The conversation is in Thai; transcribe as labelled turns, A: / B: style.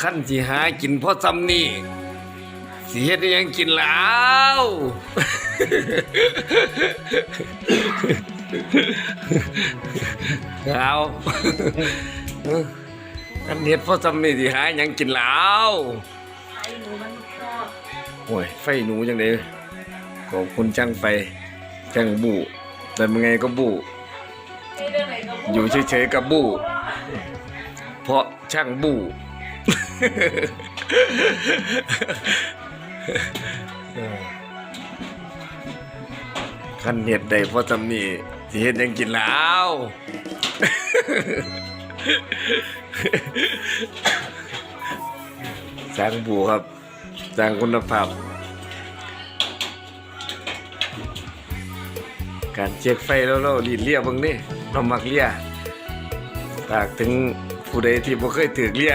A: ขั้นสิหากินพ่อซ้ำนี่สิเฮ็ดอิหยังกินแล้วเอาขั้นเฮ็ดพ่อซ้ำนี่สิหายังกินแล้ว
B: หนูมันชอบ
A: โอ้ยไฟหนูจังเลยขอบคุณช่างไฟช่างบูแต่ยังไงก็บู
B: ไอ้เรื่อไหนก็พูด
A: อยู่เฉยๆกับบูเพราะช่างบู ขันเห็ดได้พราะทำนี่สิเห็ดยังกินแล้วสร้างบูครับสร้างคุณภาพ การเช็คไฟแล้วเราลีเลียบางนี่เรามักเลียฝากถึงผู้ใดที่บ่เคยถือเลีย